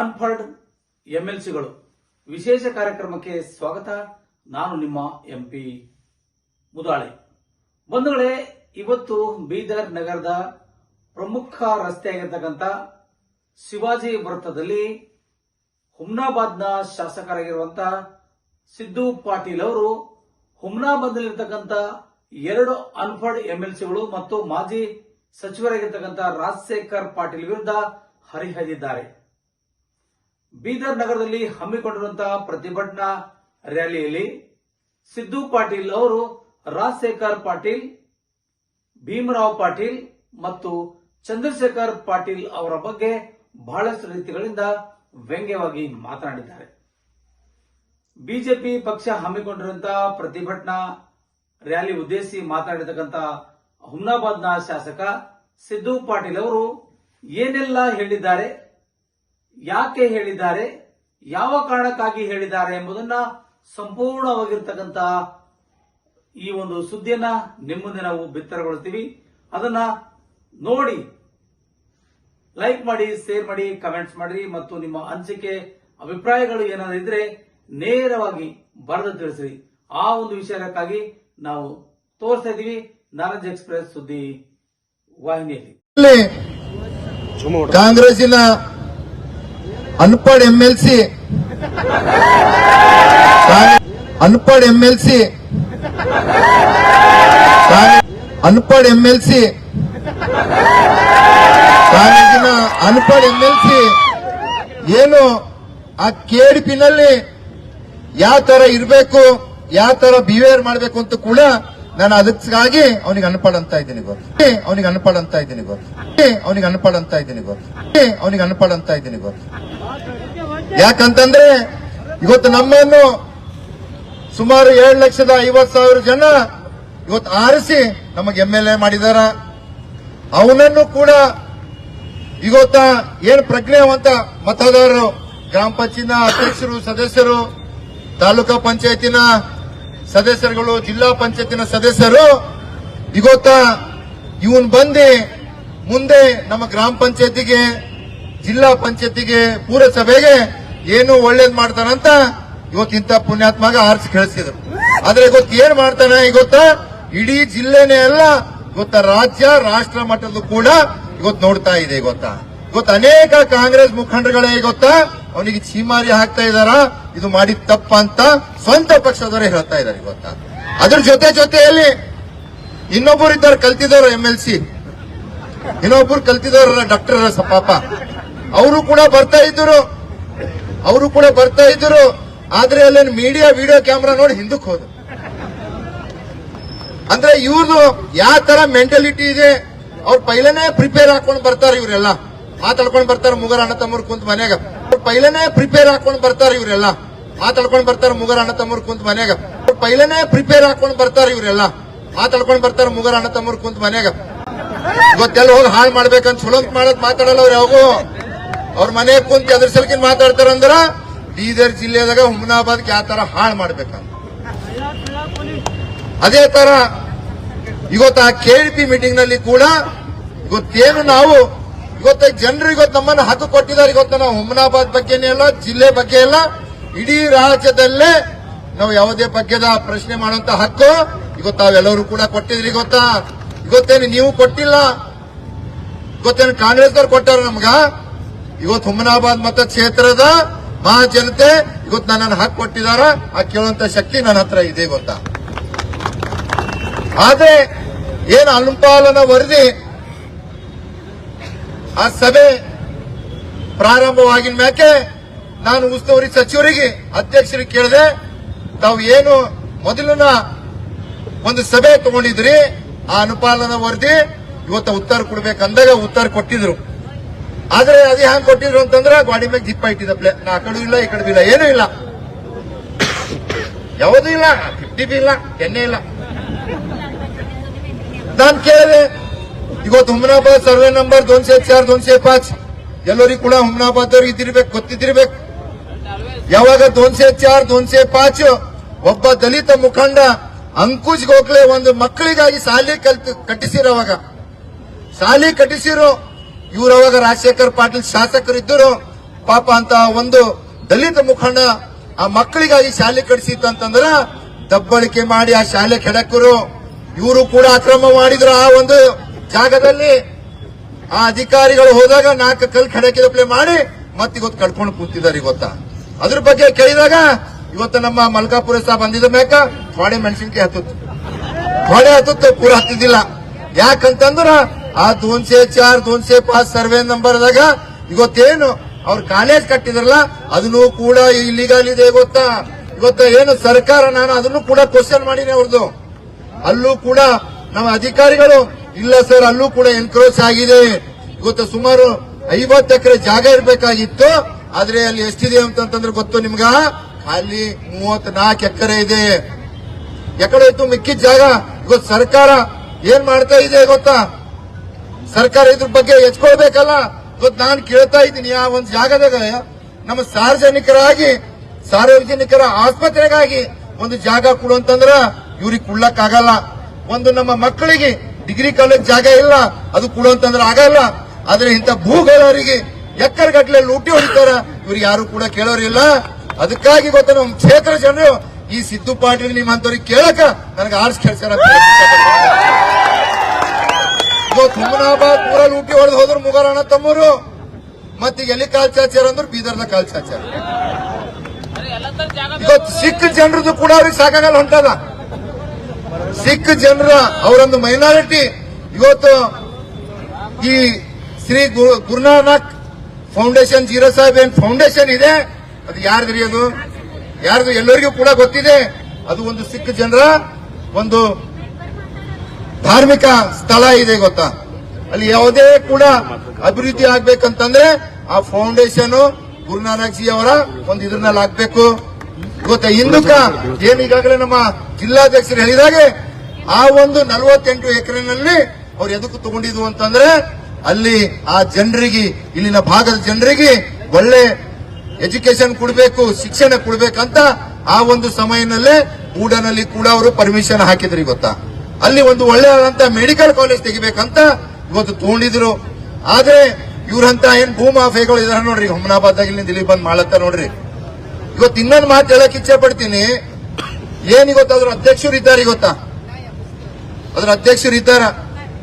ಅನ್ಫರ್ಡ್ ಎಂಎಲ್ಸಿಗಳು. ವಿಶೇಷ ಕಾರ್ಯಕ್ರಮಕ್ಕೆ ಸ್ವಾಗತ. ನಾನು ನಿಮ್ಮ ಎಂಪಿ ಮುದಾಳೆ. ಬಂಧುಗಳೇ, ಇವತ್ತು ಬೀದರ್ ನಗರದ ಪ್ರಮುಖ ರಸ್ತೆಯಾಗಿರ್ತಕ್ಕಂಥ ಶಿವಾಜಿ ವೃತ್ತದಲ್ಲಿ ಹುಮ್ನಾಬಾದ್ನ ಶಾಸಕರಾಗಿರುವಂತಹ ಸಿದ್ದು ಪಾಟೀಲ್ ಅವರು ಹುಮ್ನಾಬಾದ್ನಲ್ಲಿರ್ತಕ್ಕಂಥ ಎರಡು ಅನ್ಫರ್ಡ್ ಎಂಎಲ್ಸಿಗಳು ಮತ್ತು ಮಾಜಿ ಸಚಿವರಾಗಿರ್ತಕ್ಕಂಥ ರಾಜಶೇಖರ್ ಪಾಟೀಲ್ ವಿರುದ್ಧ ಹರಿಹಾಯ್ದಿದ್ದಾರೆ ಬೀದರ್ ನಗರದಲ್ಲಿ ಹಮ್ಮಿಕೊಂಡಿರುವಂತಹ ಪ್ರತಿಭಟನಾ ರ್ಯಾಲಿಯಲ್ಲಿ ಸಿದ್ದು ಪಾಟೀಲ್ ಅವರು, ರಾಜಶೇಖರ್ ಪಾಟೀಲ್, ಭೀಮರಾವ್ ಪಾಟೀಲ್ ಮತ್ತು ಚಂದ್ರಶೇಖರ್ ಪಾಟೀಲ್ ಅವರ ಬಗ್ಗೆ ಬಹಳಷ್ಟು ರೀತಿಗಳಿಂದ ವ್ಯಂಗ್ಯವಾಗಿ ಮಾತನಾಡಿದ್ದಾರೆ. ಬಿಜೆಪಿ ಪಕ್ಷ ಹಮ್ಮಿಕೊಂಡಿರುವಂತಹ ಪ್ರತಿಭಟನಾ ರ್ಯಾಲಿ ಉದ್ದೇಶಿಸಿ ಮಾತನಾಡಿರ್ತಕ್ಕಂಥ ಹುಮ್ನಾಬಾದ್ನ ಶಾಸಕ ಸಿದ್ದು ಪಾಟೀಲ್ ಅವರು ಏನೆಲ್ಲ ಹೇಳಿದ್ದಾರೆ ಯಾಕೆ ಹೇಳಿದ್ದಾರೆ? ಯಾವ ಕಾರಣಕ್ಕಾಗಿ ಹೇಳಿದ್ದಾರೆ ಎಂಬುದನ್ನ ಸಂಪೂರ್ಣವಾಗಿರ್ತಕ್ಕಂಥ ಈ ಒಂದು ಸುದ್ದಿಯನ್ನ ನಿಮ್ಮ ಮುಂದೆ ನಾವು ಬಿತ್ತರಗೊಳ್ತೀವಿ ಅದನ್ನ ನೋಡಿ ಲೈಕ್ ಮಾಡಿ ಶೇರ್ ಮಾಡಿ ಕಮೆಂಟ್ಸ್ ಮಾಡಿ ಮತ್ತು ನಿಮ್ಮ ಅನಿಸಿಕೆ ಅಭಿಪ್ರಾಯಗಳು ಏನಾದ್ರು ಇದ್ರೆ ನೇರವಾಗಿ ಬರೆದು ತಿಳಿಸ್ರಿ. ಆ ಒಂದು ವಿಷಯಕ್ಕಾಗಿ ನಾವು ತೋರಿಸ್ತಾ ಇದ್ದೀವಿ. ನಾರಾಜ್ ಎಕ್ಸ್ಪ್ರೆಸ್ ಸುದ್ದಿ ವಾಹಿನಿಯಲ್ಲಿ. ಕಾಂಗ್ರೆಸ್ಸಿನ ಅನ್ಪಡ್ ಎಂಎಲ್ಸಿ ಅನ್ಪಡ್ ಎಂಎಲ್ಸಿ ಅನ್ಪಡ್ ಎಂಎಲ್ಸಿ ಕಾಂಗ್ರೆಸ್ಸಿನ ಅನ್ಪಡ್ ಎಂ ಎಲ್ ಸಿ ಏನು ಆ ಕೆಡಿಪಿನಲ್ಲಿ ಯಾವ ತರ ಇರಬೇಕು, ಯಾವ ತರ ಬಿಹೇವಿಯರ್ ಮಾಡಬೇಕು ಅಂತ ಕೂಡ ನಾನು ಅದಕ್ಕಾಗಿ ಅವನಿಗೆ ಅನ್ಪಾಡಂತ ಇದ್ದೀನಿ ಗೊತ್ತು? ಅವನಿಗೆ ಅನ್ಪಡ್ ಅಂತ ಇದ್ದೀನಿ ಗೊತ್ತು? ಅವನಿಗೆ ಅನ್ಪಡ್ ಅಂತ ಇದ್ದೀನಿ ಗೊತ್ತು? ಅವನಿಗೆ ಅನ್ಪಡ್ ಅಂತ ಇದ್ದೀನಿ ಗೊತ್ತು? ಯಾಕಂತಂದ್ರೆ ಇವತ್ತು ನಮ್ಮನ್ನು ಸುಮಾರು ಏಳು ಲಕ್ಷದ ಐವತ್ ಸಾವಿರ ಜನ ಇವತ್ತು ಆರಿಸಿ ನಮಗೆ ಎಂ ಎಲ್ ಎ ಮಾಡಿದಾರ. ಅವನನ್ನು ಕೂಡ ಇವತ್ತ ಏನ್ ಪ್ರಜ್ಞಾವಂತ ಮತದಾರರು, ಗ್ರಾಮ ಪಂಚಾಯತ್ನ ಅಧ್ಯಕ್ಷರು, ಸದಸ್ಯರು, ತಾಲೂಕಾ ಪಂಚಾಯತಿನ ಸದಸ್ಯರುಗಳು, ಜಿಲ್ಲಾ ಪಂಚಾಯತಿನ ಸದಸ್ಯರು ಇವತ್ತ ಇವನ್ ಬಂದಿ ಮುಂದೆ ನಮ್ಮ ಗ್ರಾಮ ಪಂಚಾಯತಿಗೆ, ಜಿಲ್ಲಾ ಪಂಚಾಯತಿಗೆ, ಪೂರಸಭೆಗೆ ಏನು ಒಳ್ಳೇದ್ ಮಾಡ್ತಾನಂತ ಇವತ್ತಿಂತ ಪುಣ್ಯಾತ್ಮಾಗ ಆರಿಸಿ ಕೇಳಿಸಿದ್ರು ಆದ್ರೆ ಇವತ್ತು ಏನ್ ಮಾಡ್ತಾನೆ ಇವತ್ತ ಇಡೀ ಜಿಲ್ಲೆನೇ ಅಲ್ಲ ಇವತ್ತ ರಾಜ್ಯ, ರಾಷ್ಟ್ರ ಮಟ್ಟದ್ದು ಕೂಡ ಇವತ್ತು ನೋಡ್ತಾ ಇದೆ ಗೊತ್ತಾ? ಇವತ್ತು ಅನೇಕ ಕಾಂಗ್ರೆಸ್ ಮುಖಂಡರುಗಳೇ ಗೊತ್ತಾ? ಅವನಿಗೆ ಛೀಮಾರಿ ಹಾಕ್ತಾ ಇದಾರ ಇದು ಮಾಡಿ ತಪ್ಪ ಅಂತ ಸ್ವಂತ ಪಕ್ಷದವರೇ ಹೇಳ್ತಾ ಇದ್ದಾರೆ ಇವತ್ತ ಅದ್ರ ಜೊತೆ ಜೊತೆಯಲ್ಲಿ ಇನ್ನೊಬ್ಬರು ಇದ್ದಾರೆ ಕಲ್ತಿದವರು ಎಂ ಎಲ್ ಸಿ ಇನ್ನೊಬ್ರು ಕಲ್ತಿದವರ ಡಾಕ್ಟರ್ ಪಾಪ. ಅವರು ಕೂಡ ಬರ್ತಾ ಇದ್ರು ಅವರು ಕೂಡ ಬರ್ತಾ ಇದ್ರು ಆದ್ರೆ ಅಲ್ಲೇನು ಮೀಡಿಯಾ ವಿಡಿಯೋ ಕ್ಯಾಮ್ರಾ ನೋಡಿ ಹಿಂದಕ್ಕೆ ಹೋದ್ರು. ಅಂದ್ರೆ ಇವ್ರದು ಯಾವ ತರ ಮೆಂಟಾಲಿಟಿ ಇದೆ, ಅವ್ರು ಪೈಲನೇ ಪ್ರಿಪೇರ್ ಹಾಕೊಂಡು ಬರ್ತಾರೆ ಇವರೆಲ್ಲ. ಮಾತಾಡ್ಕೊಂಡು ಬರ್ತಾರೆ, ಮುಗರ ಅಣ್ಣ ತಮ್ಮರು ಕುಂತ ಮನ್ಯಾಗ. ಪೈಲನೇ ಪ್ರಿಪೇರ್ ಹಾಕೊಂಡು ಬರ್ತಾರೆ ಇವರೆಲ್ಲ. ಮಾತಾಡ್ಕೊಂಡು ಬರ್ತಾರೆ ಮುಗರ ಅಣ್ಣ ತಮ್ಮರು ಕುಂತ ಮನ್ಯಾಗ. ಪೈಲನೆ ಪ್ರಿಪೇರ್ ಹಾಕೊಂಡು ಬರ್ತಾರೆ ಇವರೆಲ್ಲ. ಮಾತಾಡ್ಕೊಂಡು ಬರ್ತಾರೆ ಮುಗರ ಅಣ್ಣ ತಮ್ಮರು ಕುಂತ ಮನ್ಯಾಗ. ಗೊತ್ತೆಲ್ಲ ಹೋಗಿ ಹಾಳು ಮಾಡ್ಬೇಕಂತ ಸುಳಂತ್ ಮಾಡೋದ್ ಮಾತಾಡಲ್ಲ ಅವ್ರು ಯಾವಾಗೂ. ಅವ್ರ ಮನೆ ಕುಂತ ಅದ್ರ ಮಾತಾಡ್ತಾರೆ ಮಾತಾಡ್ತಾರಂದ್ರ ಬೀದರ್ ಜಿಲ್ಲೆದಾಗ ಹುಮನಾಬಾದ್ಗೆ ಯಾವ ತರ ಹಾಳು ಮಾಡ್ಬೇಕಂತ. ಅದೇ ತರ ಇವತ್ತು ಆ ಕೆಡಿಪಿ ಮೀಟಿಂಗ್ನಲ್ಲಿ ಕೂಡ ಇವತ್ತೇನು ನಾವು ಇವತ್ತ ಜನರು ಇವತ್ತು ನಮ್ಮನ್ನು ಹಕ್ಕು ಕೊಟ್ಟಿದ್ದಾರೆ. ಇವತ್ತು ನಾವು ಹುಮನಾಬಾದ್ ಬಗ್ಗೆನೇ ಇಲ್ಲ ಜಿಲ್ಲೆ ಬಗ್ಗೆ ಅಲ್ಲ, ಇಡೀ ರಾಜ್ಯದಲ್ಲೇ ನಾವು ಯಾವುದೇ ಬಗ್ಗೆದ ಪ್ರಶ್ನೆ ಮಾಡುವಂತ ಹಕ್ಕು ಇವತ್ತು ತಾವೆಲ್ಲರೂ ಕೂಡ ಕೊಟ್ಟಿದ್ರಿ. ಗೊತ್ತಾ ಇವತ್ತೇನು ನೀವು ಕೊಟ್ಟಿಲ್ಲ? ಇವತ್ತೇನು ಕಾಂಗ್ರೆಸ್ದವ್ರು ಕೊಟ್ಟಾರ ನಮ್ಗ? ಇವತ್ತು ಹುಮನಾಬಾದ್ ಮತ ಕ್ಷೇತ್ರದ ಮಹಾ ಜನತೆ ಇವತ್ತು ನನ್ನನ್ನು ಹಕ್ಕು ಕೊಟ್ಟಿದಾರ. ಆ ಕೇಳುವಂತ ಶಕ್ತಿ ನನ್ನ ಹತ್ರ ಇದೆ ಗೊತ್ತಾ? ಆದ್ರೆ, ಏನು ಅನುಪಾಲನ ವರದಿ ಆ ಸಭೆ ಪ್ರಾರಂಭವಾಗಿನ ಮ್ಯಾಕೆ ನಾನು ಉಸ್ತುವಾರಿ ಸಚಿವರಿಗೆ, ಅಧ್ಯಕ್ಷರಿಗೆ ಕೇಳಿದೆ, ತಾವು ಏನು ಮೊದಲಿನ ಒಂದು ಸಭೆ ತಗೊಂಡಿದ್ರಿ, ಆ ಅನುಪಾಲನ ವರದಿ, ಇವತ್ತು ಉತ್ತರ ಕೊಡ್ಬೇಕಂದಾಗ ಉತ್ತರ ಕೊಟ್ಟಿದ್ರು. ಆದ್ರೆ ಅದೇ ಹ್ಯಾಂಗ್ ಕೊಟ್ಟಿದ್ರು ಅಂತಂದ್ರೆ ಗಾಡಿ ಮೇಲೆ ದಿಪ್ಪ ಇಟ್ಟಿದ್ದಪ್ಲೆ ನಾ ಆ ಕಡೆ ಇಲ್ಲ, ಈ ಕಡೆ ಇಲ್ಲ, ಏನೂ ಇಲ್ಲ. ಯಾವುದೂ ಇಲ್ಲ ಫಿಫ್ಟಿ ಬಿ ಇಲ್ಲ ಎನ್ನೇ ಇಲ್ಲ. ನಾನು ಕೇಳಿದೆ ಇವತ್ತು ಹುಮನಾಬಾದ್ ಸರ್ವೆ ನಂಬರ್ ದೊನ್ಸೆ ಚಾರ್, ದೊನ್ಸೆ ಪಾಚ್. ಎಲ್ಲರಿಗೂ ಕೂಡ ಅವ್ರಿಗೆ ಇದಿರ್ಬೇಕು ಗೊತ್ತಿದ್ದಿರ್ಬೇಕು. ಯಾವಾಗ ದೊನ್ಸೆ ಚಾರ್, ದೊನ್ಸೆ ಪಾಚ್, ಒಬ್ಬ ದಲಿತ ಮುಖಂಡ ಅಂಕುಜ್ ಗೋಖಲೆ ಒಂದು ಮಕ್ಕಳಿಗಾಗಿ ಸಾಲಿ ಕಲ್ತು ಕಟ್ಟಿಸಿರೋ ಅವಾಗ. ಸಾಲಿ ಕಟ್ಟಿಸಿರೋ ಇವ್ರು ಅವಾಗ ರಾಜಶೇಖರ್ ಪಾಟೀಲ್ ಶಾಸಕರಿದ್ದರು. ಪಾಪ ಅಂತ ಒಂದು ದಲಿತ ಮುಖಂಡ ಆ ಮಕ್ಕಳಿಗಾಗಿ ಶಾಲೆ ಕಟ್ಸಿತ್ತಂತಂದ್ರ ದಬ್ಬಳಿಕೆ ಮಾಡಿ ಆ ಶಾಲೆ ಕೆಡಕರು. ಇವರು ಕೂಡ ಅಕ್ರಮ ಮಾಡಿದ್ರು ಆ ಒಂದು ಜಾಗದಲ್ಲಿ ಆ ಅಧಿಕಾರಿಗಳು ಹೋದಾಗ ನಾಲ್ಕು ಕಲ್ ಖಡಕಿದಪ್ಲೆ ಮಾಡಿ ಮತ್ತೆ ಇವತ್ತು ಕಳ್ಕೊಂಡು ಕೂತಿದ್ದಾರೆ ಗೊತ್ತಾ ಅದ್ರ ಬಗ್ಗೆ ಕೇಳಿದಾಗ ಇವತ್ತು ನಮ್ಮ ಮಲ್ಕಾಪುರ ಸಹ ಬಂದಿದ ಮೇಕ ಥೋಡೆ ಮೆಣಸಿನ್ಕಾಯಿ ಹತ್ತುತ್ತೆ. ಥೋಡೆ ಹತ್ತುತ್ತೆ, ಪೂರ ಹತ್ತಿದ್ದಿಲ್ಲ. ಯಾಕಂತಂದ್ರ ಆ ದೋನ್ಸೆ ಚಾರ್, ದೋನ್ಸೆ ಪಾಸ್ ಸರ್ವೆ ನಂಬರ್ದಾಗ ಇವತ್ತೇನು ಅವ್ರ ಕಾಲೇಜ್ ಕಟ್ಟಿದ್ರಲ್ಲ, ಅದನ್ನು ಕೂಡ ಇಲ್ಲಿಗಲ್ ಇದೆ ಗೊತ್ತಾ? ಇವತ್ತ ಏನು ಸರ್ಕಾರ ನಾನು ಅದನ್ನು ಕೂಡ ಕ್ವಶನ್ ಮಾಡಿನಿ ಅವ್ರದ್ದು ಅಲ್ಲೂ ಕೂಡ ನಮ್ಮ ಅಧಿಕಾರಿಗಳು ಇಲ್ಲ ಸರ್, ಅಲ್ಲೂ ಕೂಡ ಎನ್ಕ್ರೋಚ್ ಆಗಿದೆ. ಇವತ್ತು ಸುಮಾರು ಐವತ್ತು ಎಕರೆ ಜಾಗ ಇರಬೇಕಾಗಿತ್ತು. ಆದ್ರೆ ಅಲ್ಲಿ ಎಷ್ಟಿದೆ ಅಂತಂದ್ರೆ ಗೊತ್ತು ನಿಮ್ಗ? ಮೂವತ್ತು ನಾಲ್ಕು ಎಕರೆ ಇದೆ. ಎಕಡೆ ಇತ್ತು ಮಿಕ್ಕಿದ ಜಾಗ. ಇವತ್ತು ಸರ್ಕಾರ ಏನ್ ಮಾಡ್ತಾ ಇದೆ ಗೊತ್ತಾ? ಸರ್ಕಾರ ಇದ್ರ ಬಗ್ಗೆ ಎಚ್ಕೊಳ್ಬೇಕಲ್ಲ ಇವತ್ತು ನಾನು ಕೇಳ್ತಾ ಇದ್ದೀನಿ, ಆ ಒಂದು ಜಾಗದಾಗ ನಮ್ಮ ಸಾರ್ವಜನಿಕರಾಗಿ, ಸಾರ್ವಜನಿಕರ ಆಸ್ಪತ್ರೆಗಾಗಿ ಒಂದು ಜಾಗ ಕೊಡು ಅಂತಂದ್ರ ಇವ್ರಿಗೆ ಕೊಡ್ಲಕ್ ಆಗಲ್ಲ ಒಂದು ನಮ್ಮ ಮಕ್ಕಳಿಗೆ ಡಿಗ್ರಿ ಕಾಲೇಜ್ ಜಾಗ ಇಲ್ಲ ಅದು ಕೊಡು ಅಂತಂದ್ರೆ ಆಗಲ್ಲ ಆದ್ರೆ ಇಂಥ ಭೂಗಳವರಿಗೆ ಎಕ್ಕರ್ ಗಟ್ಟಲೆ ಲೂಟಿ ಹೊಡಿತಾರ. ಇವ್ರಿಗೆ ಯಾರು ಕೂಡ ಕೇಳೋರಿಲ್ಲ ಅದಕ್ಕಾಗಿ ಗೊತ್ತ ನಮ್ಮ ಕ್ಷೇತ್ರ ಜನರು ಈ ಸಿದ್ದು ಪಾಟೀಲ್ ನಿಮ್ಮಂತವ್ರಿಗೆ ಕೇಳಕ ನನಗೆ ಆರ್ಸ್ ಇವತ್ತು ಹುಮನಾಬಾದ್ ಪೂರ ಲೂಟಿ ಹೊಡೆದು ಹೋದ್ರು ಮುಗರಣ ತಮ್ಮರು. ಮತ್ತೆ ಎಲ್ಲಿ ಕಾಲ್ ಚಾಚಾರ ಅಂದ್ರೆ ಬೀದರ್ದ ಕಾಲ್ ಚಾಚಾರ ಇವತ್ತು ಸಿಖ್ ಜನರದು ಕೂಡ ಅವ್ರಿಗೆ ಸಾಕಾಗಲ್ಲ ಹೊಂಟದ. ಸಿಖ್ ಜನರ ಅವರೊಂದು ಮೈನಾರಿಟಿ ಇವತ್ತು ಈ ಶ್ರೀ ಗುರುನಾನಕ್ ಫೌಂಡೇಶನ್ ಜೀರೋ ಸಾಹೇಬ್ ಏನ್ ಫೌಂಡೇಶನ್ ಇದೆ? ಅದು ಯಾರ್ದ್ರಿ ಅದು? ಯಾರ್ದು ಎಲ್ಲರಿಗೂ ಕೂಡ ಗೊತ್ತಿದೆ. ಅದು ಒಂದು ಸಿಖ್ ಜನರ ಒಂದು ಧಾರ್ಮಿಕ ಸ್ಥಳ ಇದೆ ಗೊತ್ತಾ? ಅಲ್ಲಿ ಯಾವುದೇ ಕೂಡ ಅಭಿವೃದ್ಧಿ ಆಗ್ಬೇಕಂತಂದ್ರೆ ಆ ಫೌಂಡೇಶನ್ ಗುರುನಾನಕ್ ಜಿ ಅವರ ಒಂದು ಇದ್ರಲ್ಲಿ ಆಗ್ಬೇಕು ಗೊತ್ತಾ? ಹಿಂದೂಕ? ಏನು ಈಗಾಗಲೇ ನಮ್ಮ ಜಿಲ್ಲಾಧ್ಯಕ್ಷರು ಹೇಳಿದಾಗೆ, ಆ ಒಂದು ನಲವತ್ತೆಂಟು ಎಕರೆನಲ್ಲಿ ಅವ್ರು ಎದಕ್ಕೂ ತಗೊಂಡಿದ್ವು ಅಂತಂದ್ರೆ, ಅಲ್ಲಿ ಆ ಜನರಿಗೆ, ಇಲ್ಲಿನ ಭಾಗದ ಜನರಿಗೆ ಒಳ್ಳೆ ಎಜುಕೇಶನ್ ಕೊಡಬೇಕು, ಶಿಕ್ಷಣ ಕೊಡಬೇಕಂತ ಆ ಒಂದು ಸಮಯದಲ್ಲೇ ಕೂಡನಲ್ಲಿ ಕೂಡ ಅವರು ಪರ್ಮಿಷನ್ ಹಾಕಿದ್ರಿ ಗೊತ್ತಾ? ಅಲ್ಲಿ ಒಂದು ಒಳ್ಳೆಯಾದಂತ ಮೆಡಿಕಲ್ ಕಾಲೇಜ್ ತೆಗಿಬೇಕಂತ ಇವತ್ತು ತಗೊಂಡಿದ್ರು. ಆದ್ರೆ ಇವ್ರಂತ ಏನ್ ಭೂಮಾಫಿಯಾಗಳು ಇದಾರೆ ನೋಡ್ರಿ ಹುಮನಾಬಾದ್ ಇಲ್ಲಿ ಇಲ್ಲಿ ಬಂದ್ ಮಾಡತ್ತ ನೋಡ್ರಿ. ಇವತ್ತು ಇನ್ನೊಂದು ಮಾತು ಹೇಳಕ್ ಇಚ್ಛೆ ಪಡ್ತೀನಿ. ಏನಿ ಅದ್ರ ಅಧ್ಯಕ್ಷರು ಇದ್ದಾರೆ ಗೊತ್ತಾ? ಅದ್ರ ಅಧ್ಯಕ್ಷರು ಇದ್ದಾರ?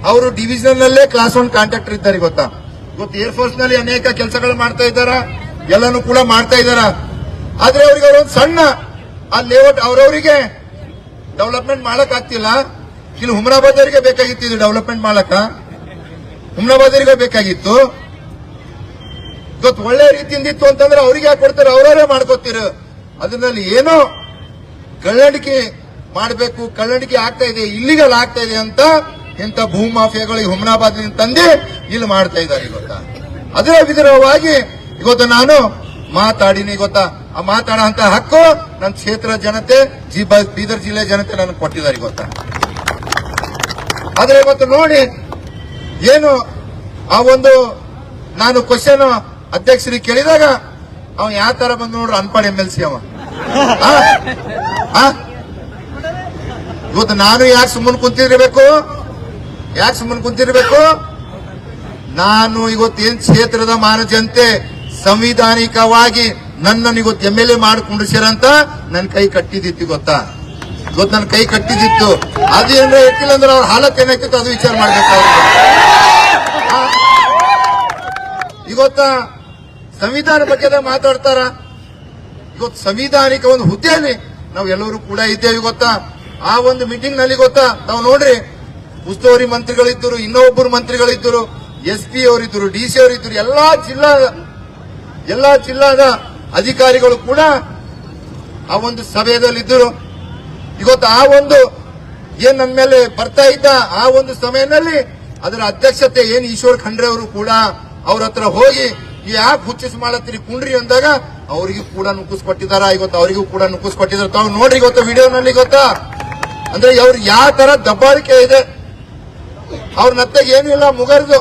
ಅವರು ಡಿವಿಷನ್ ನಲ್ಲೇ ಕ್ಲಾಸ್ ಒನ್ ಕಾಂಟ್ರಾಕ್ಟರ್ ಇದ್ದಾರೆ ಗೊತ್ತಾ? ಇವತ್ತು ಏರ್ಫೋರ್ಸ್ನಲ್ಲಿ ಅನೇಕ ಕೆಲಸಗಳು ಮಾಡ್ತಾ ಇದ್ದಾರ? ಎಲ್ಲಾನು ಕೂಡ ಮಾಡ್ತಾ ಇದ್ದಾರ? ಆದ್ರೆ ಅವ್ರಿಗೆ ಅವ್ರೊಂದು ಸಣ್ಣ, ಆ ಲೇಔಟ್ ಅವ್ರವರಿಗೆ ಡೆವಲಪ್ಮೆಂಟ್ ಮಾಡಕ್ ಆಗ್ತಿಲ್ಲ. ಇಲ್ಲಿ ಹುಮರಾಬಾದ್ ಅವರಿಗೆ ಬೇಕಾಗಿತ್ತು ಇದು ಡೆವಲಪ್ಮೆಂಟ್ ಮಾಡಕ. ಹುಮರಾಬಾದ್ ಅವರಿಗೆ ಬೇಕಾಗಿತ್ತು. ಇವತ್ತು ಒಳ್ಳೆ ರೀತಿಯಿಂದ ಇತ್ತು ಅಂತಂದ್ರೆ ಅವ್ರಿಗೆ ಯಾಕೆ ಕೊಡ್ತಾರೆ? ಅವರವರೇ ಮಾಡ್ಕೋತೀರ. ಅದರಲ್ಲಿ ಏನೋ ಕಳ್ಳಡಿಕೆ ಮಾಡಬೇಕು, ಕಳ್ಳಡಿಕೆ ಆಗ್ತಾ ಇದೆ ಇಲ್ಲಿಗಲ್ ಆಗ್ತಾ ಇದೆ ಅಂತ ಇಂಥ ಭೂ ಮಾಫಿಯಾಗಳು ಹುಮನಾಬಾದ್ ತಂದೆ ಇಲ್ಲಿ ಮಾಡ್ತಾ ಇದ್ದಾರೆ ಗೊತ್ತಾ? ಅದರ ವಿಧವಾಗಿ ಇವತ್ತು ನಾನು ಮಾತಾಡಿನಿ ಗೊತ್ತಾ? ಆ ಮಾತಾಡೋ ಅಂತ ಹಕ್ಕು ನನ್ನ ಕ್ಷೇತ್ರ ಜನತೆ, ಜಿ ಬೀದರ್ ಜಿಲ್ಲೆ ಜನತೆ ನನಗೆ ಕೊಟ್ಟಿದ್ದಾರೆ ಗೊತ್ತಾ? ಆದ್ರೆ ಇವತ್ತು ನೋಡಿ, ಏನು ಆ ಒಂದು ನಾನು ಕ್ವಶನ್ ಅಧ್ಯಕ್ಷರಿಗೆ ಕೇಳಿದಾಗ ಅವ ಯಾವ ತರ ಬಂದ್ ನೋಡ್ರಿ? ಅನ್ಪಡ್ ಎಂ ಎಲ್ ಸಿ ಅವ. ನಾನು ಯಾಕೆ ಸುಮ್ಮನೆ ಕುಂತಿರ್ಬೇಕು? ಯಾಕೆ ಸುಮ್ಮನೆ ಕುಂತಿರ್ಬೇಕು? ನಾನು ಇವತ್ತು ಏನ್ ಕ್ಷೇತ್ರದ ಮಾನ ಜನತೆ ಸಂವಿಧಾನಿಕವಾಗಿ ನನ್ನನ್ನು ಇವತ್ತು ಎಂ ಎಲ್ ಎ ಮಾಡಿಕೊಂಡಿಸಿರಂತ ನನ್ನ ಕೈ ಕಟ್ಟಿದಿತ್ತು, ಗೊತ್ತಾ? ಇವತ್ತು ನನ್ನ ಕೈ ಕಟ್ಟಿದಿತ್ತು. ಅದೇನ್ರ ಇಟ್ಟಿಲ್ಲ ಅಂದ್ರೆ ಅವ್ರ ಹಾಲತ್ ಏನಾಯ್ತಿತ್ತು ಅದು ವಿಚಾರ ಮಾಡ್ಬೇಕಾಗುತ್ತೆ? ಇವತ್ತ ಸಂವಿಧಾನ ಬಗ್ಗೆ ಮಾತಾಡ್ತಾರ? ಇವತ್ತು ಸಂವಿಧಾನಿಕ ಒಂದು ಹುದ್ದೆಯಲ್ಲಿ ನಾವು ಎಲ್ಲರೂ ಕೂಡ ಇದ್ದೇವೆ ಗೊತ್ತಾ? ಆ ಒಂದು ಮೀಟಿಂಗ್ನಲ್ಲಿ ಗೊತ್ತಾ? ನಾವು ನೋಡ್ರಿ, ಉಸ್ತುವಾರಿ ಮಂತ್ರಿಗಳಿದ್ದರು, ಇನ್ನೊಬ್ಬರು ಮಂತ್ರಿಗಳಿದ್ದರು, ಎಸ್ ಪಿ ಅವರಿದ್ದರು, ಡಿ ಸಿ ಅವರಿದ್ದರು, ಎಲ್ಲಾ ಜಿಲ್ಲಾ, ಎಲ್ಲಾ ಜಿಲ್ಲಾದ ಅಧಿಕಾರಿಗಳು ಕೂಡ ಆ ಒಂದು ಸಭೆಯಲ್ಲಿದ್ದರು. ಇವತ್ತು ಆ ಒಂದು ಏನ್ ನನ್ನ ಮೇಲೆ ಬರ್ತಾ ಇದ್ದ ಆ ಒಂದು ಸಮಯದಲ್ಲಿ ಅದರ ಅಧ್ಯಕ್ಷತೆ ಏನ್ ಈಶ್ವರ್ ಖಂಡ್ರೆ ಅವರು ಕೂಡ ಅವ್ರ ಹತ್ರ ಹೋಗಿ ಯಾಕೆ ಹುಚ್ಚಿಸ್ ಮಾಡತ್ತೀರಿ? ಕುಂಡ್ರಿ ಅಂದಾಗ ಅವರಿಗೂ ಕೂಡ ನುಗ್ಗಿಸ್ಕೊಟ್ಟಿದಾರ ಇವತ್ತು ಅವರಿಗೂ ಕೂಡ ನುಗ್ಗಿಸ್ಕೊಟ್ಟಿದ್ದಾರೆ. ತಾವು ನೋಡ್ರಿ ಗೊತ್ತಾ ವಿಡಿಯೋನಲ್ಲಿ ಗೊತ್ತಾ? ಅಂದ್ರೆ ಅವ್ರು ಯಾವ ತರ ದಬ್ಬಾಳಿಕೆ ಇದೆ. ಅವ್ರ ನತ್ತಾಗ ಏನು ಇಲ್ಲ ಮುಗರ್ದು.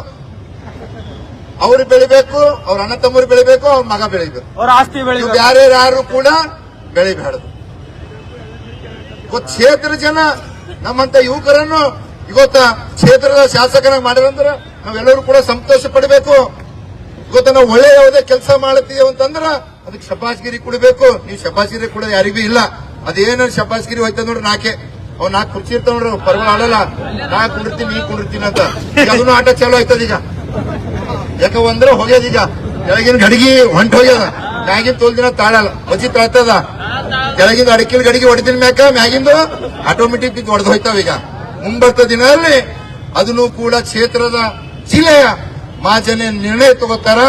ಅವ್ರು ಬೆಳಿಬೇಕು ಅವ್ರ ಅಣ್ಣ ತಮ್ಮರು ಬೆಳಿಬೇಕು ಅವ್ರ ಮಗ ಬೆಳಿಬೇಕು. ಅವ್ರ ಆಸ್ತಿ ಬ್ಯಾರೆ ಯಾರು ಕೂಡ ಬೆಳಿಬೇಡದು ಕ್ಷೇತ್ರ ಜನ ನಮ್ಮಂತ ಯುವಕರನ್ನು ಇವತ್ತ ಕ್ಷೇತ್ರದ ಶಾಸಕರಾಗಿ ಮಾಡಿರಂದ್ರೆ ನಾವೆಲ್ಲರೂ ಕೂಡ ಸಂತೋಷ ಪಡಬೇಕು. ಇವತ್ತು ನಾವು ಒಳ್ಳೆ ಯಾವುದೇ ಕೆಲಸ ಮಾಡತ್ತೀವಿ ಅಂತಂದ್ರ ಅದಕ್ಕೆ ಶಪಾಸ್ಗಿರಿ ಕೊಡಬೇಕು. ನೀವು ಶಪಾಸ್ಗಿರಿ ಕೊಡೋದು ಯಾರಿಗೂ ಇಲ್ಲ. ಅದೇನ ಶಪಾಸ್ಗಿರಿ ಹೋಯ್ತ ನೋಡ್ರಿ ನಾಕೆ ಅವ್ ನಾಕ್ ಕುರ್ಚಿ ಇರ್ತಾವ ನೋಡ್ರಿ ಪರವಾಗಿಲ್ಲ ಆಡಲ್ಲ ನಾ ಕುಡಿರ್ತೀನಿ, ನೀ ಕುಡಿರ್ತೀನಿ ಅಂತ. ಅದನ್ನು ಆಟ ಚಾಲೋ ಆಯ್ತದ ಈಗ. ಯಾಕ ಅಂದ್ರೆ ಹೋಗ್ಯದ ಈಗ. ಕೆಳಗಿನ ಗಡಿಗೆ ಹೊಂಟ ಹೋಗ್ಯದ. ಮ್ಯಾಗಿನ ತೋಲ್ ದಿನ ತಾಳಲ್ಲ. ಬಚಿ ತಾಳ್ತದ. ಕೆಳಗಿಂದ ಅಡಕಿಲ್ ಗಡಿಗೆ ಹೊಡಿದಿನ ಮ್ಯಾಕ, ಮ್ಯಾಗಿಂದು ಆಟೋಮೆಟಿಕ್ ಹೊಡೆದು ಹೋಯ್ತಾವ ಈಗ. ಮುಂಬರ್ತ ದಿನದಲ್ಲಿ ಅದನ್ನು ಕೂಡ ಕ್ಷೇತ್ರದ ಜಿಲ್ಲೆಯ ಮಾಜನೆ ನಿರ್ಣಯ ತಗೋತಾರ.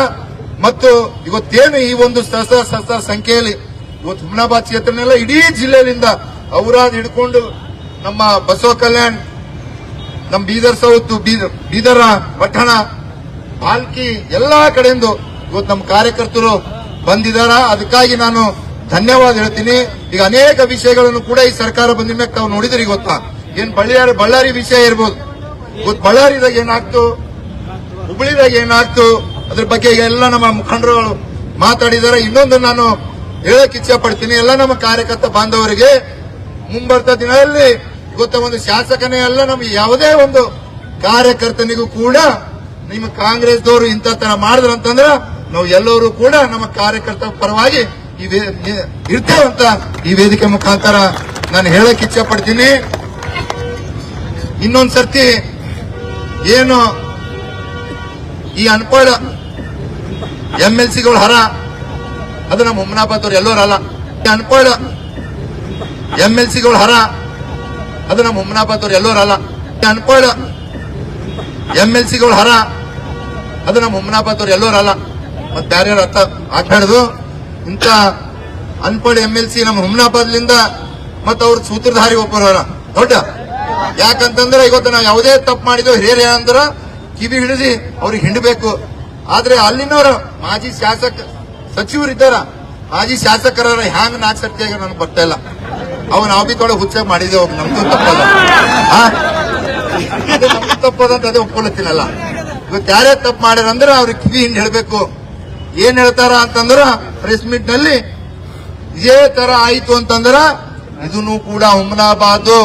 ಮತ್ತು ಇವತ್ತೇನು ಈ ಒಂದು ಸಸ ಸಸ ಸಂಖ್ಯೆಯಲ್ಲಿ ಇವತ್ತು ಹುಮ್ನಾಬಾದ್ ಕ್ಷೇತ್ರನೆಲ್ಲ ಇಡೀ ಜಿಲ್ಲೆಯಿಂದ ಔರಾದ್ ಹಿಡ್ಕೊಂಡು ನಮ್ಮ ಬಸವ ಕಲ್ಯಾಣ್, ನಮ್ಮ ಬೀದರ್ ಸೌತ್, ಬೀದರ್ ಪಟ್ಟಣ ಪಾಲ್ಕಿ ಎಲ್ಲಾ ಕಡೆಯಿಂದ ಇವತ್ತು ನಮ್ಮ ಕಾರ್ಯಕರ್ತರು ಬಂದಿದಾರ. ಅದಕ್ಕಾಗಿ ನಾನು ಧನ್ಯವಾದ ಹೇಳ್ತೀನಿ. ಈಗ ಅನೇಕ ವಿಷಯಗಳನ್ನು ಕೂಡ ಈ ಸರ್ಕಾರ ಬಂದ ಮೇಲೆ ತಾವು ನೋಡಿದ್ರಿ ಇವತ್ತ ಏನ್ ಬಳ್ಳಾರಿ ಬಳ್ಳಾರಿ ವಿಷಯ ಇರ್ಬೋದು. ಇವತ್ತು ಬಳ್ಳಾರಿದಾಗ ಏನಾಗ್ತು? ಹುಬ್ಬಳ್ಳಿದಾಗ ಏನಾಗ್ತು ಅದ್ರ ಬಗ್ಗೆ ಎಲ್ಲ ನಮ್ಮ ಮುಖಂಡರು ಮಾತಾಡಿದಾರೆ. ಇನ್ನೊಂದು ನಾನು ಹೇಳಕ್ ಇಚ್ಛೆ ಪಡ್ತೀನಿ ಎಲ್ಲ ನಮ್ಮ ಕಾರ್ಯಕರ್ತ ಬಾಂಧವರಿಗೆ ಮುಂಬರ್ತ ದಿನದಲ್ಲಿ ಇವತ್ತ ಒಂದು ಶಾಸಕನೇ ಅಲ್ಲ, ನಮ್ಗೆ ಯಾವುದೇ ಒಂದು ಕಾರ್ಯಕರ್ತನಿಗೂ ಕೂಡ ನಿಮ್ಮ ಕಾಂಗ್ರೆಸ್ದವರು ಇಂಥ ತರ ಮಾಡಿದ್ರು ಅಂತಂದ್ರ ನಾವು ಎಲ್ಲರೂ ಕೂಡ ನಮ್ಮ ಕಾರ್ಯಕರ್ತ ಪರವಾಗಿ ಈ ಇರ್ತೇವಂತ ಈ ವೇದಿಕೆ ಮುಖಾಂತರ ನಾನು ಹೇಳಕ್ ಇಚ್ಛೆ ಪಡ್ತೀನಿ ಇನ್ನೊಂದ್ಸರ್ತಿ ಏನು ಈ ಅನ್ಪಡ್ ಎಂ ಎಲ್ ಸಿಗಳು ಹರ. ಅದು ನಮ್ಮ ಮುಮ್ನಾಬಾದ್ ಅವ್ರು ಎಲ್ಲರೂ ಅಲ್ಲ. ಈ ಅನ್ಪಡ್ ಎಂ ಎಲ್ ಸಿಗಳು ಹರ. ಅದು ನಮ್ಮ ಮುಮ್ನಾಬಾದ್ ಅವ್ರು ಎಲ್ಲರೂ ಅಲ್ಲ. ಈ ಅನ್ಪಡ್ ಎಂ ಎಲ್ ಸಿಗಳು ಹರ. ಅದು ನಮ್ಮ ಮುಮ್ನಾಬಾದ್ ಅವ್ರು ಎಲ್ಲರೂ ಅಲ್ಲ. ಮತ್ತೆ ಬೇರೆ ಅರ್ಥ ಆಟಾಡುದು ಇಂತ ಅನ್ಪಡ್ ಎಂ ಎಲ್ ಸಿ ನಮ್ಮ ಹುಮ್ನಾಬಾದ್ಲಿಂದ ಮತ್ತು ಅವ್ರ ಸೂತ್ರಧಾರಿ ಒಬ್ಬರು ದೊಡ್ಡ. ಯಾಕಂತಂದ್ರೆ ಇವತ್ತು ನಾವು ಯಾವುದೇ ತಪ್ಪು ಮಾಡಿದ್ವಿ. ಹಿರಿಯರು ಏನಂದ್ರ ಕಿವಿ ಹಿಡಿದು ಅವ್ರಿಗೆ ಹಿಂಡಬೇಕು. ಆದ್ರೆ ಅಲ್ಲಿನವರು ಮಾಜಿ ಶಾಸಕ ಸಚಿವರಿದ್ದಾರ? ಮಾಜಿ ಶಾಸಕರ ಹ್ಯಾಂಗ್ ನಾಲ್ಕು ಸರ್ತಿಯಾಗ ನನಗೆ ಬರ್ತಾ ಇಲ್ಲ. ಅವ್ ನಾವು ಬಿ ತೊಡೆ ಮಾಡಿದೆ ಅವ್ ನಮ್ದು ತಪ್ಪಲ್ಲ. ತಪ್ಪದಂತ ಅದೇ ಒಪ್ಕೊಳ್ಳತ್ತಿಲ್ಲ ಇವತ್ತು ಯಾರೇ ತಪ್ಪು ಮಾಡ್ಯಾರಂದ್ರೆ ಅವ್ರಿಗೆ ಕಿವಿ ಹಿಂಡ್ ಹೇಳ್ಬೇಕು. ಏನ್ ಹೇಳ್ತಾರ ಅಂತಂದ್ರ ಪ್ರೆಸ್ ಮೀಟ್ನಲ್ಲಿ ಇದೇ ತರ ಆಯ್ತು ಅಂತಂದ್ರ ಇದನ್ನು ಕೂಡ ಹುಮ್ನಾಬಾದು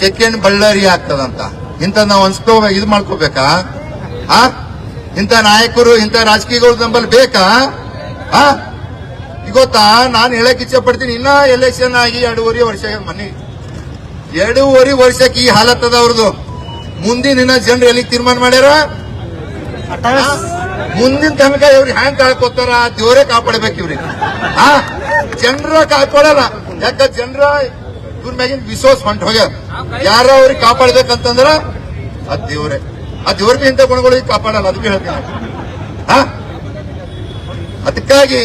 ಸೆಕೆಂಡ್ ಬಳ್ಳಾರಿ ಆಗ್ತದಂತ. ಇಂತ ನಾವು ಅನ್ಸ್ಕೋ ಇದು ಮಾಡ್ಕೋಬೇಕಾ? ಆ? ಇಂಥ ನಾಯಕರು, ಇಂಥ ರಾಜಕೀಯಗಳು ನಮ್ಮಲ್ಲಿ ಬೇಕಾ? ಆ? ಗೊತ್ತಾ? ನಾನು ಹೇಳಕ್ ಇಚ್ಛೆ ಪಡ್ತೀನಿ. ಇನ್ನ ಎಲೆಕ್ಷನ್ ಆಗಿ ಎರಡೂವರೆ ವರ್ಷ ಮನೆ ಎರಡೂವರೆ ವರ್ಷಕ್ಕೆ ಈ ಹಾಲತ್ ಅದ ಅವ್ರದ್ದು ಮುಂದಿನ ದಿನ ಜನರು ಎಲ್ಲಿಗೆ ತೀರ್ಮಾನ ಮಾಡ್ಯಾರ? ಮುಂದಿನ ತನಕ ಇವ್ರಿಗೆ ಹ್ಯಾಂಗ್ ಕಾಳ್ಕೊತಾರ ದೇವರೇ ಕಾಪಾಡ್ಬೇಕು ಇವ್ರಿಗೆ. ಆ? ಜನರ ಕಾಪಾಡಲ್ಲ ಯಾಕ? ಜನರ ಇವ್ರ ಮ್ಯಾಗಿನ ವಿಶ್ವಾಸ ಹೊಂಟ ಹೋಗ್ಯಾರ. ಯಾರ ಅವ್ರಿಗೆ ಕಾಪಾಡ್ಬೇಕಂತಂದ್ರ ಆ ದೇವ್ರೆ. ಆ ದೇವ್ರ ಬಿ ಇಂಥ ಗುಣಗಳಿಗೆ ಕಾಪಾಡಲ್ಲ, ಅದಕ್ಕೆ ಹೇಳ್ತೀನಿ. ಅದಕ್ಕಾಗಿ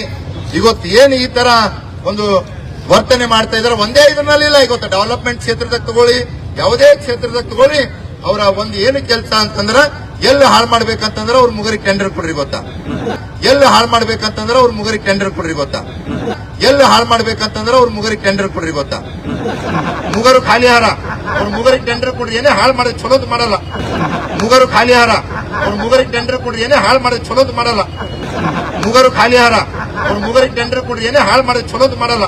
ಇವತ್ತು ಏನು ಈ ತರ ಒಂದು ವರ್ತನೆ ಮಾಡ್ತಾ ಇದಾರೆ, ಒಂದೇ ಇದರಲ್ಲಿ ಇಲ್ಲ. ಇವತ್ತು ಡೆವಲಪ್ಮೆಂಟ್ ಕ್ಷೇತ್ರದಾಗ ತಗೊಳ್ಳಿ, ಯಾವುದೇ ಕ್ಷೇತ್ರದಾಗ ತಗೊಳ್ಳಿ, ಅವರ ಒಂದು ಏನು ಕೆಲಸ ಅಂತಂದ್ರ ಎಲ್ಲಿ ಹಾಳು ಮಾಡ್ಬೇಕಂತಂದ್ರೆ ಅವ್ರ ಮುಗರಿ ಟೆಂಡರ್ ಕೊಡ್ರಿ ಗೊತ್ತಾ? ಎಲ್ಲಿ ಹಾಳು ಮಾಡ್ಬೇಕಂತಂದ್ರೆ ಅವ್ರ ಮುಗರಿ ಟೆಂಡರ್ ಕೊಡ್ರಿ ಗೊತ್ತಾ? ಎಲ್ಲಿ ಹಾಳು ಮಾಡ್ಬೇಕಂತಂದ್ರೆ ಅವ್ರ ಮುಗರಿ ಟೆಂಡರ್ ಕೊಡ್ರಿ ಗೊತ್ತಾ? ಮುಗರು ಖಾಲಿ ಹಾರ ಅವ್ರ ಮುಗರಿಗೆ ಟೆಂಡರ್ ಕೊಡ್ರಿ ಏನೇ ಹಾಳು ಮಾಡೋದು ಚಲೋದು ಮಾಡಲ್ಲ. ಮುಗರು ಖಾಲಿ ಹಾರ ಅವ್ರ ಮುಗರಿಗೆ ಟೆಂಡರ್ ಕೊಡ್ರಿ ಏನೇ ಹಾಳು ಮಾಡೋದು ಚಲೋದು ಮಾಡಲ್ಲ. ಮುಗರು ಖಾಲಿ ಹಾರ ಅವ್ರ ಮುಗರಿಗೆ ಟೆಂಡರ್ ಕೊಡ್ರಿ ಏನೇ ಹಾಳು ಮಾಡೋದು ಚಲೋದು ಮಾಡಲ್ಲ.